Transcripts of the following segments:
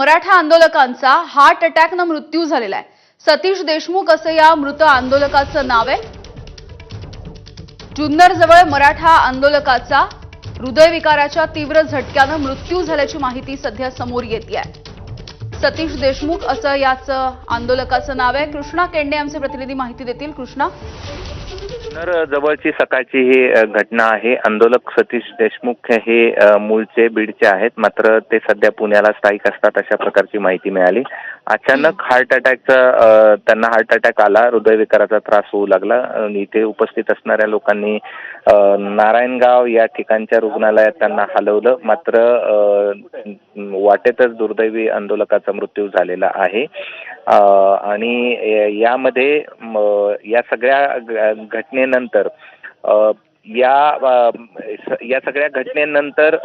Maratha आंदोलकांचा heart अटॅकनं मृत्यू झालेला आहे. सतीश देशमुख असं या मृत आंदोलकाचं नाव आहे. जुन्नर जवळ मराठा आंदोलकाचा हृदयविकाराच्या तीव्र झटक्यानं मृत्यू झाल्याची माहिती सध्या समोर येते आहे. सतीश देशमुख असं याचं आंदोलकाचं नाव आहे. कृष्णा केंडे आमचे प्रतिनिधी माहिती देतील. कृष्णा. तर जवळची सकाळची ही घटना आहे. आंदोलक सतीश देशमुख हे मूळचे बीडचे आहेत. मात्र ते सध्या पुण्याला स्थायिक असतात अशा प्रकारची माहिती मिळाली. अचानक हार्ट अटॅकचा त्यांना हार्ट अटॅक आला. हृदयविकाराचा त्रास होऊ लागला. इथे उपस्थित असणाऱ्या लोकांनी नारायणगाव या ठिकाणच्या रुग्णालयात त्यांना हलवलं. मात्र वाटेतच दुर्दैवी आंदोलकाचा मृत्यू झालेला आहे. आणि यामध्ये या सगळ्या घटनेनंतर या या सगळ्या घटनेनंतर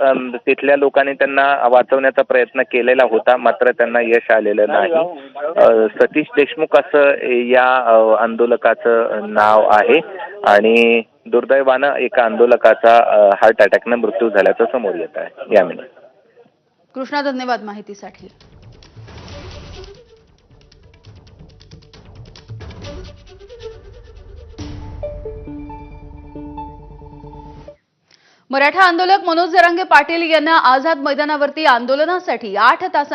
तिथल्या लोकांनी त्यांना वाचवण्याचा प्रयत्न केलेला होता मात्र त्यांना यश आलेलं नाही. सतीश देशमुख असं या आंदोलकाचं नाव आहे आणि दुर्दैवानं एका आंदोलकाचा हार्ट अटॅकनं मृत्यू झाल्याचं समोर येत आहे. यामिनी कृष्णा धन्यवाद माहितीसाठी. मराठा आंदोलक मनोज जरांगे पाटील यांना आझाद मैदानावरती आंदोलनासाठी आठ तास